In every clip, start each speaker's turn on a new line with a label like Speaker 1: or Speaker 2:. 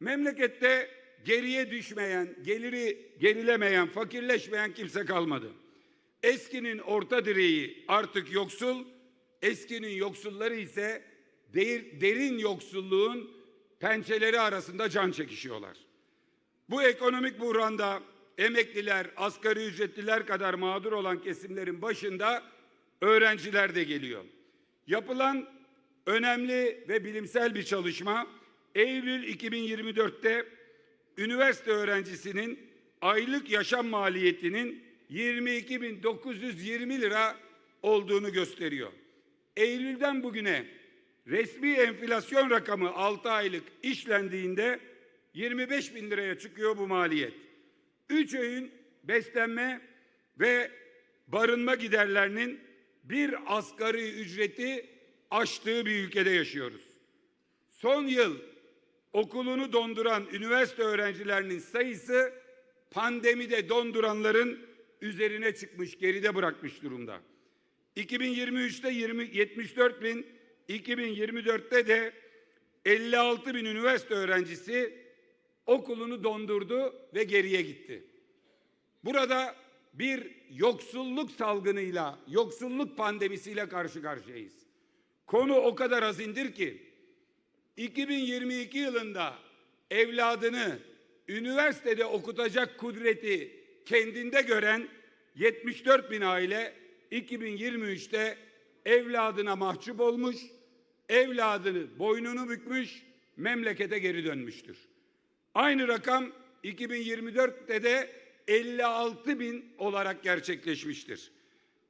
Speaker 1: Memlekette geriye düşmeyen, geliri gerilemeyen, fakirleşmeyen kimse kalmadı. Eskinin orta direği artık yoksul, eskinin yoksulları ise der- derin yoksulluğun pençeleri arasında can çekişiyorlar. Bu ekonomik buhranda emekliler, asgari ücretliler kadar mağdur olan kesimlerin başında öğrenciler de geliyor. Yapılan önemli ve bilimsel bir çalışma Eylül 2024'te üniversite öğrencisinin aylık yaşam maliyetinin 22.920 lira olduğunu gösteriyor. Eylül'den bugüne resmi enflasyon rakamı 6 aylık işlendiğinde 25 bin liraya çıkıyor bu maliyet. 3 öğün beslenme ve barınma giderlerinin bir asgari ücreti aştığı bir ülkede yaşıyoruz. Son yıl okulunu donduran üniversite öğrencilerinin sayısı pandemide donduranların üzerine çıkmış, geride bırakmış durumda. 2023'te 20, 74 bin, 2024'te de 56 bin üniversite öğrencisi okulunu dondurdu ve geriye gitti. Burada bir yoksulluk salgınıyla, yoksulluk pandemisiyle karşı karşıyayız. Konu o kadar azindir ki 2022 yılında evladını üniversitede okutacak kudreti kendinde gören 74 bin aile 2023'te evladına mahcup olmuş, evladını boynunu bükmüş, memlekete geri dönmüştür. Aynı rakam 2024'te de 56 bin olarak gerçekleşmiştir.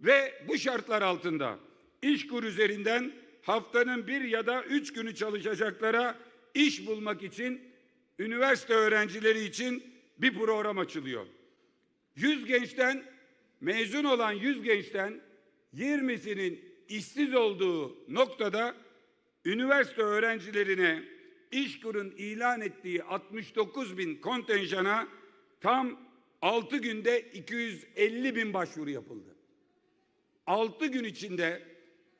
Speaker 1: Ve bu şartlar altında İşkur üzerinden haftanın bir ya da üç günü çalışacaklara iş bulmak için üniversite öğrencileri için bir program açılıyor. 100 gençten mezun olan 100 gençten 20'sinin işsiz olduğu noktada üniversite öğrencilerine İşkur'un ilan ettiği 69 bin kontenjana tam 6 günde 250 bin başvuru yapıldı. 6 gün içinde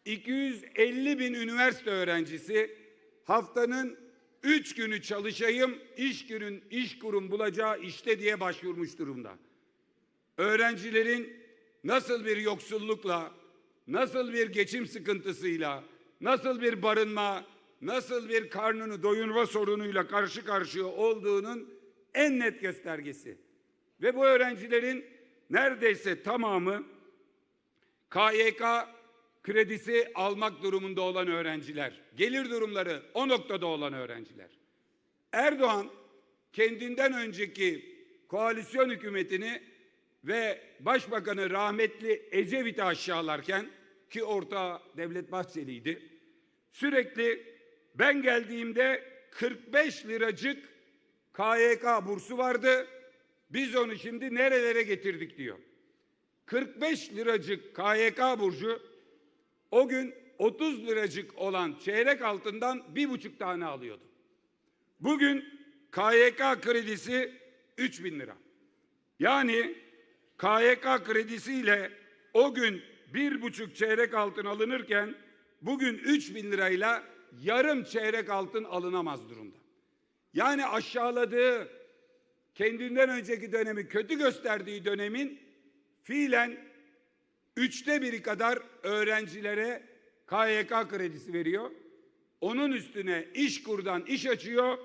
Speaker 1: 250 bin üniversite öğrencisi haftanın 3 günü çalışayım, iş günün iş kurum bulacağı işte diye başvurmuş durumda. Öğrencilerin nasıl bir yoksullukla, nasıl bir geçim sıkıntısıyla, nasıl bir barınma, nasıl bir karnını doyurma sorunuyla karşı karşıya olduğunun en net göstergesi. Ve bu öğrencilerin neredeyse tamamı KYK kredisi almak durumunda olan öğrenciler, gelir durumları o noktada olan öğrenciler. Erdoğan kendinden önceki koalisyon hükümetini ve Başbakanı rahmetli Ecevit'i aşağılarken ki ortağı Devlet Bahçeli'ydi. Sürekli ben geldiğimde 45 liracık KYK bursu vardı. Biz onu şimdi nerelere getirdik diyor. 45 liracık KYK burcu o gün 30 liracık olan çeyrek altından bir buçuk tane alıyordu. Bugün KYK kredisi 3 bin lira. Yani KYK kredisiyle o gün bir buçuk çeyrek altın alınırken bugün 3 bin lirayla yarım çeyrek altın alınamaz durumda. Yani aşağıladığı kendinden önceki dönemi kötü gösterdiği dönemin fiilen üçte biri kadar öğrencilere KYK kredisi veriyor. Onun üstüne iş kurdan iş açıyor.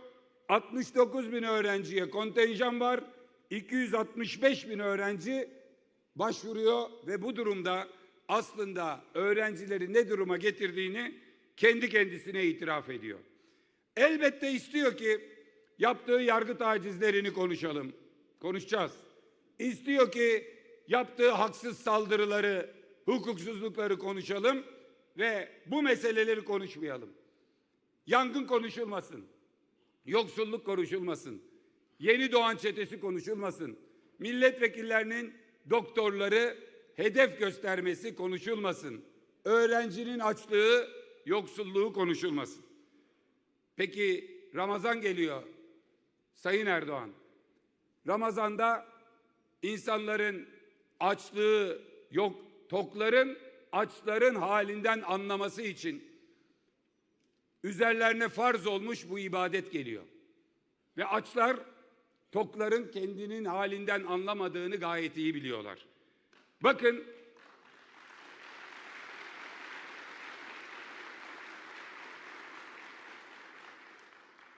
Speaker 1: 69 bin öğrenciye kontenjan var. 265 bin öğrenci başvuruyor ve bu durumda aslında öğrencileri ne duruma getirdiğini kendi kendisine itiraf ediyor. Elbette istiyor ki yaptığı yargı tacizlerini konuşalım. Konuşacağız. İstiyor ki yaptığı haksız saldırıları, hukuksuzlukları konuşalım ve bu meseleleri konuşmayalım. Yangın konuşulmasın. Yoksulluk konuşulmasın. Yeni doğan çetesi konuşulmasın. Milletvekillerinin doktorları hedef göstermesi konuşulmasın. Öğrencinin açlığı, yoksulluğu konuşulmasın. Peki Ramazan geliyor. Sayın Erdoğan. Ramazanda insanların açlığı yok, tokların açların halinden anlaması için üzerlerine farz olmuş bu ibadet geliyor. Ve açlar tokların kendinin halinden anlamadığını gayet iyi biliyorlar. Bakın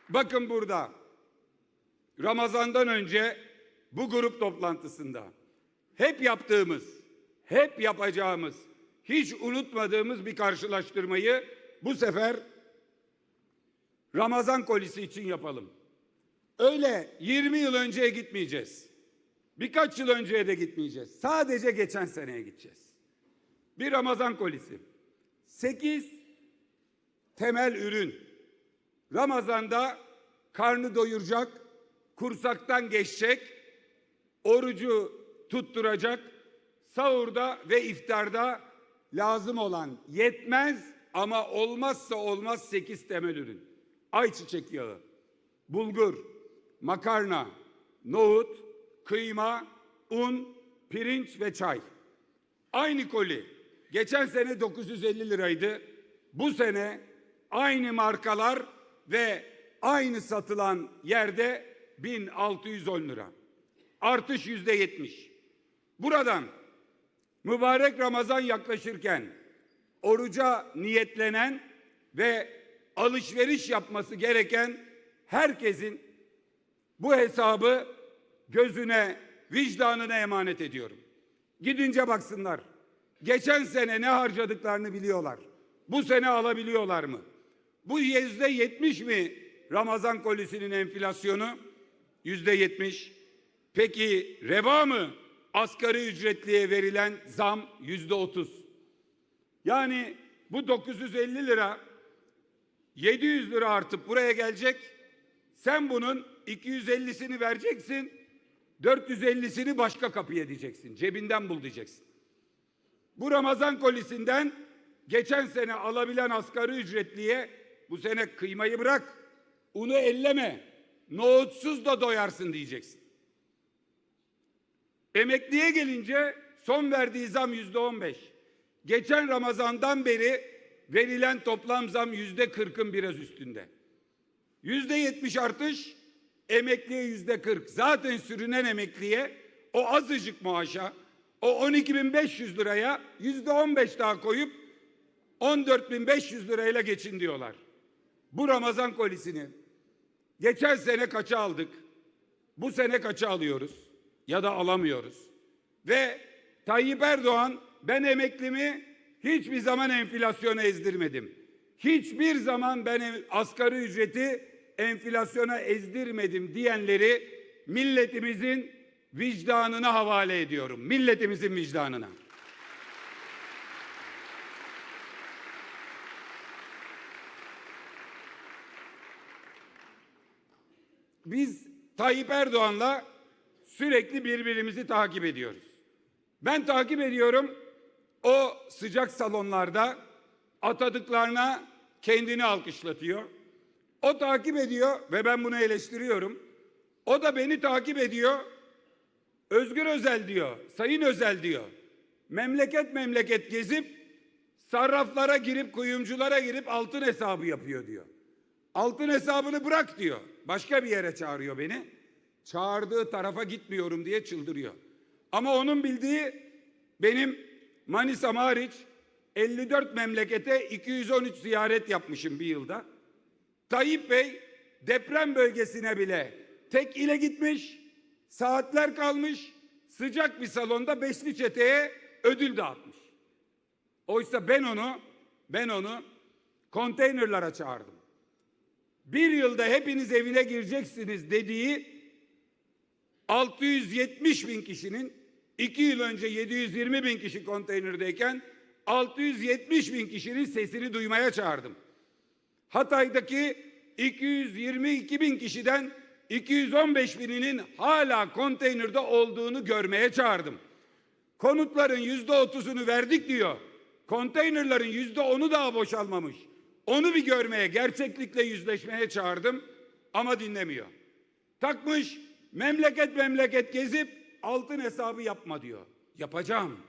Speaker 1: Bakın burada Ramazan'dan önce bu grup toplantısında hep yaptığımız, hep yapacağımız, hiç unutmadığımız bir karşılaştırmayı bu sefer Ramazan kolisi için yapalım. Öyle 20 yıl önceye gitmeyeceğiz. Birkaç yıl önceye de gitmeyeceğiz. Sadece geçen seneye gideceğiz. Bir Ramazan kolisi. 8 temel ürün. Ramazanda karnı doyuracak, kursaktan geçecek, orucu tutturacak, sahurda ve iftarda lazım olan yetmez ama olmazsa olmaz 8 temel ürün. Ayçiçek yağı, bulgur, makarna, nohut, kıyma, un, pirinç ve çay. Aynı koli geçen sene 950 liraydı. Bu sene aynı markalar ve aynı satılan yerde 1610 lira. Artış yüzde yetmiş. Buradan mübarek Ramazan yaklaşırken oruca niyetlenen ve alışveriş yapması gereken herkesin bu hesabı gözüne, vicdanına emanet ediyorum. Gidince baksınlar. Geçen sene ne harcadıklarını biliyorlar. Bu sene alabiliyorlar mı? Bu yüzde yetmiş mi Ramazan kolisinin enflasyonu? Yüzde yetmiş. Peki reva mı? Asgari ücretliye verilen zam yüzde otuz. Yani bu 950 lira 700 lira artıp buraya gelecek. Sen bunun 250'sini vereceksin. 450'sini başka kapıya diyeceksin. Cebinden bul diyeceksin. Bu Ramazan kolisinden geçen sene alabilen asgari ücretliye bu sene kıymayı bırak. Unu elleme. Nohutsuz da doyarsın diyeceksin. Emekliye gelince son verdiği zam yüzde on beş. Geçen Ramazan'dan beri verilen toplam zam yüzde kırkın biraz üstünde. Yüzde yetmiş artış, emekliye yüzde kırk. Zaten sürünen emekliye o azıcık maaşa, o 12.500 liraya yüzde on beş daha koyup 14.500 lirayla geçin diyorlar. Bu Ramazan kolisini geçen sene kaça aldık? Bu sene kaça alıyoruz? Ya da alamıyoruz. Ve Tayyip Erdoğan ben emeklimi hiçbir zaman enflasyona ezdirmedim. Hiçbir zaman ben asgari ücreti enflasyona ezdirmedim diyenleri milletimizin vicdanına havale ediyorum. Milletimizin vicdanına. Biz Tayyip Erdoğan'la sürekli birbirimizi takip ediyoruz. Ben takip ediyorum. O sıcak salonlarda atadıklarına kendini alkışlatıyor. O takip ediyor ve ben bunu eleştiriyorum. O da beni takip ediyor. Özgür Özel diyor, Sayın Özel diyor. Memleket memleket gezip sarraflara girip kuyumculara girip altın hesabı yapıyor diyor. Altın hesabını bırak diyor. Başka bir yere çağırıyor beni. Çağırdığı tarafa gitmiyorum diye çıldırıyor. Ama onun bildiği benim Manisa'm hariç 54 memlekete 213 ziyaret yapmışım bir yılda. Tayyip Bey deprem bölgesine bile tek ile gitmiş, saatler kalmış, sıcak bir salonda beşli çeteye ödül dağıtmış. Oysa ben onu, ben onu konteynerlara çağırdım. Bir yılda hepiniz evine gireceksiniz dediği 670 bin kişinin iki yıl önce 720 bin kişi konteynerdeyken 670 bin kişinin sesini duymaya çağırdım. Hatay'daki 222 bin kişiden 215 bininin hala konteynerde olduğunu görmeye çağırdım. Konutların yüzde otuzunu verdik diyor. Konteynerların yüzde onu daha boşalmamış. Onu bir görmeye, gerçeklikle yüzleşmeye çağırdım ama dinlemiyor. Takmış memleket memleket gezip altın hesabı yapma diyor. Yapacağım.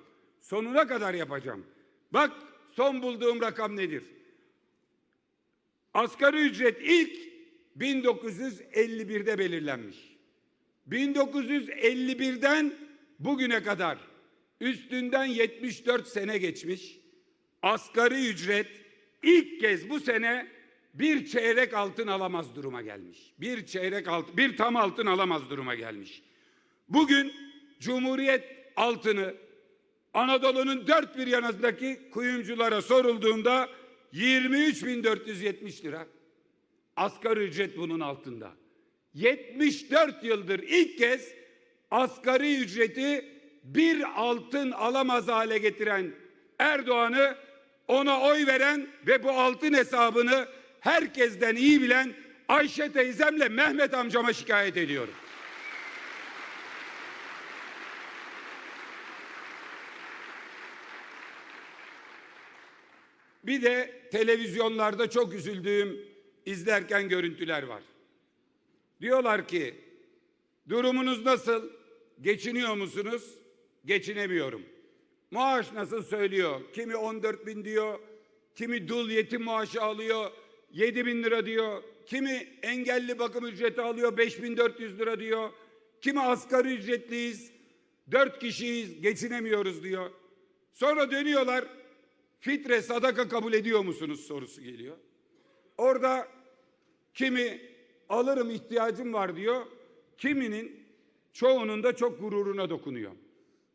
Speaker 1: Sonuna kadar yapacağım. Bak son bulduğum rakam nedir? Asgari ücret ilk 1951'de belirlenmiş. 1951'den bugüne kadar üstünden 74 sene geçmiş. Asgari ücret ilk kez bu sene bir çeyrek altın alamaz duruma gelmiş. Bir çeyrek altın, bir tam altın alamaz duruma gelmiş. Bugün Cumhuriyet altını Anadolu'nun dört bir yanındaki kuyumculara sorulduğunda 23.470 lira. Asgari ücret bunun altında. 74 yıldır ilk kez asgari ücreti bir altın alamaz hale getiren Erdoğan'ı ona oy veren ve bu altın hesabını herkesten iyi bilen Ayşe teyzemle Mehmet amcama şikayet ediyorum. Bir de televizyonlarda çok üzüldüğüm izlerken görüntüler var. Diyorlar ki durumunuz nasıl? Geçiniyor musunuz? Geçinemiyorum. Maaş nasıl söylüyor? Kimi 14 bin diyor, kimi dul yetim maaşı alıyor, 7 bin lira diyor. Kimi engelli bakım ücreti alıyor, 5400 lira diyor. Kimi asgari ücretliyiz, 4 kişiyiz, geçinemiyoruz diyor. Sonra dönüyorlar, fitre sadaka kabul ediyor musunuz sorusu geliyor. Orada kimi alırım ihtiyacım var diyor. Kiminin çoğunun da çok gururuna dokunuyor.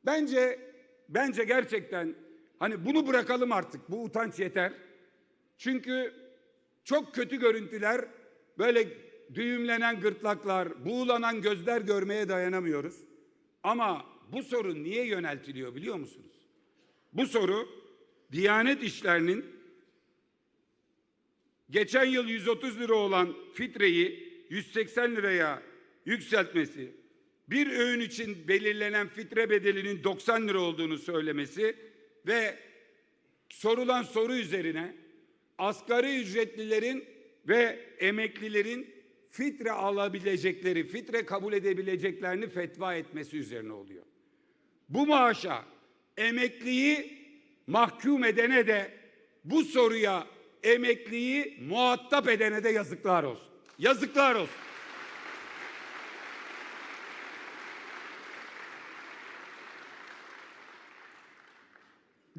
Speaker 1: Bence bence gerçekten hani bunu bırakalım artık. Bu utanç yeter. Çünkü çok kötü görüntüler böyle düğümlenen gırtlaklar, buğulanan gözler görmeye dayanamıyoruz. Ama bu soru niye yöneltiliyor biliyor musunuz? Bu soru Diyanet İşleri'nin geçen yıl 130 lira olan fitreyi 180 liraya yükseltmesi, bir öğün için belirlenen fitre bedelinin 90 lira olduğunu söylemesi ve sorulan soru üzerine asgari ücretlilerin ve emeklilerin fitre alabilecekleri, fitre kabul edebileceklerini fetva etmesi üzerine oluyor. Bu maaşa emekliyi mahkum edene de bu soruya emekliyi muhatap edene de yazıklar olsun. Yazıklar olsun.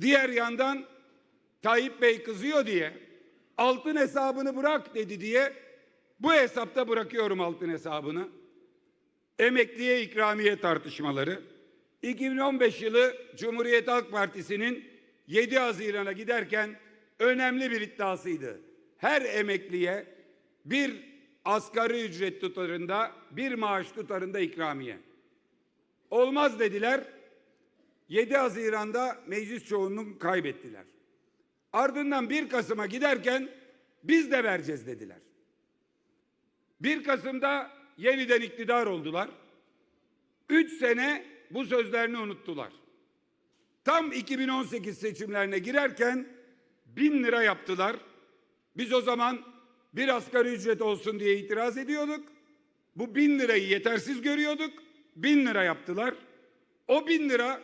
Speaker 1: Diğer yandan Tayyip Bey kızıyor diye altın hesabını bırak dedi diye bu hesapta bırakıyorum altın hesabını. Emekliye ikramiye tartışmaları. 2015 yılı Cumhuriyet Halk Partisi'nin 7 Haziran'a giderken önemli bir iddiasıydı. Her emekliye bir asgari ücret tutarında, bir maaş tutarında ikramiye. Olmaz dediler. 7 Haziran'da meclis çoğunluğunu kaybettiler. Ardından 1 Kasım'a giderken biz de vereceğiz dediler. 1 Kasım'da yeniden iktidar oldular. 3 sene bu sözlerini unuttular. Tam 2018 seçimlerine girerken bin lira yaptılar. Biz o zaman bir asgari ücret olsun diye itiraz ediyorduk. Bu bin lirayı yetersiz görüyorduk. Bin lira yaptılar. O bin lira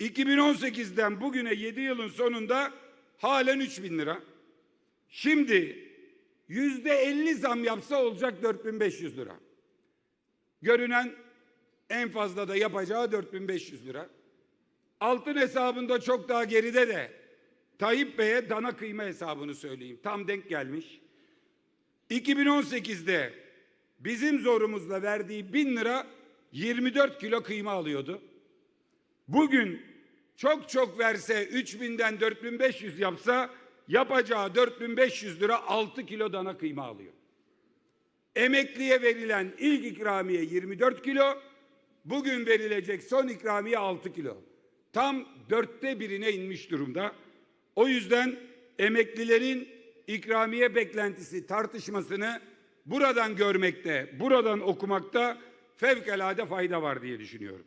Speaker 1: 2018'den bugüne 7 yılın sonunda halen 3 bin lira. Şimdi yüzde 50 zam yapsa olacak 4500 lira. Görünen en fazla da yapacağı 4500 lira. Altın hesabında çok daha geride de Tayyip Bey'e dana kıyma hesabını söyleyeyim. Tam denk gelmiş. 2018'de bizim zorumuzla verdiği bin lira 24 kilo kıyma alıyordu. Bugün çok çok verse 3000'den 4500 yapsa yapacağı 4500 lira 6 kilo dana kıyma alıyor. Emekliye verilen ilk ikramiye 24 kilo, bugün verilecek son ikramiye 6 kilo. Tam dörtte birine inmiş durumda. O yüzden emeklilerin ikramiye beklentisi tartışmasını buradan görmekte, buradan okumakta fevkalade fayda var diye düşünüyorum.